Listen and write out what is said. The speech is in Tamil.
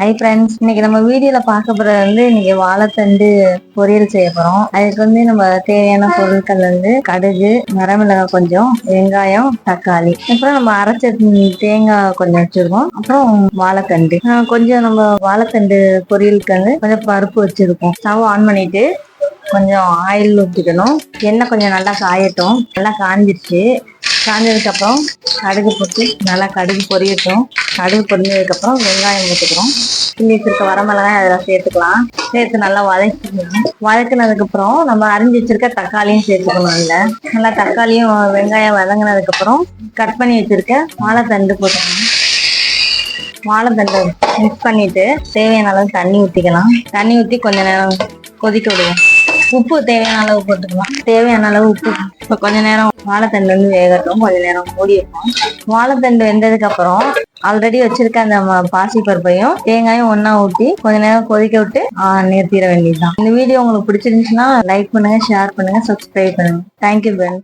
ஹை ஃப்ரெண்ட்ஸ் இன்னைக்கு நம்ம வீடியோல பார்க்க போறது வந்து இன்னைக்கு வாழைத்தண்டு பொரியல் செய்ய போறோம். அதுக்கு வந்து நம்ம தேவையான பொருட்கள் வந்து கடுகு மரமிளகாய் கொஞ்சம் வெங்காயம் தக்காளி. அப்புறம் நம்ம அரைச்ச தேங்காய் கொஞ்சம் வச்சிருக்கோம். அப்புறம் வாழைத்தண்டு. கொஞ்சம் நம்ம வாழைத்தண்டு பொரியலுக்கு வந்து கொஞ்சம் பருப்பு வச்சிருக்கோம். ஸ்டவ் ஆன் பண்ணிட்டு கொஞ்சம் ஆயில் ஊற்றிக்கணும் எண்ணெய் கொஞ்சம் நல்லா காயட்டும். நல்லா காஞ்சிருச்சு. காஞ்சதுக்கப்புறம் கடுகு போட்டு நல்லா கடுகு பொரியட்டும். கடுகு பொறிஞ்சதுக்கப்புறம் வெங்காயம் ஊற்றிக்கிறோம் கிள்ளி வச்சிருக்க வரமிளகாய் அதில் சேர்த்துக்கலாம். சேர்த்து நல்லா வதக்கிக்கணும். வதக்கினதுக்கப்புறம் நம்ம அரிஞ்சு வச்சிருக்க தக்காளியும் சேர்த்துக்கணும் இல்லை நல்லா தக்காளியும் வெங்காயம் வதங்கினதுக்கப்புறம் கட் பண்ணி வச்சிருக்க வாழைத்தண்டு போட்டுக்கணும் வாழைத்தண்டை மிக்ஸ் பண்ணிட்டு தேவையான அளவு தண்ணி ஊற்றிக்கலாம் தண்ணி ஊற்றி கொஞ்ச நேரம் கொதிக்க விடுவோம். உப்பு தேவையான அளவு போட்டுக்கலாம். தேவையான அளவு உப்பு. இப்போ கொஞ்ச நேரம் வாழைத்தண்டு வந்து வேகட்டும். கொஞ்ச நேரம் மூடி வைப்போம். வாழைத்தண்டு வெந்ததுக்கு அப்புறம் ஆல்ரெடி வச்சிருக்க அந்த பாசி பருப்பையும் தேங்காயும் ஒன்னா ஊற்றி கொஞ்ச நேரம் கொதிக்க விட்டு நிறுத்திட வேண்டியதுதான். இந்த வீடியோ உங்களுக்கு பிடிச்சிருந்துச்சுன்னா லைக் பண்ணுங்க ஷேர் பண்ணுங்க சப்ஸ்கிரைப் பண்ணுங்க. Thank you pen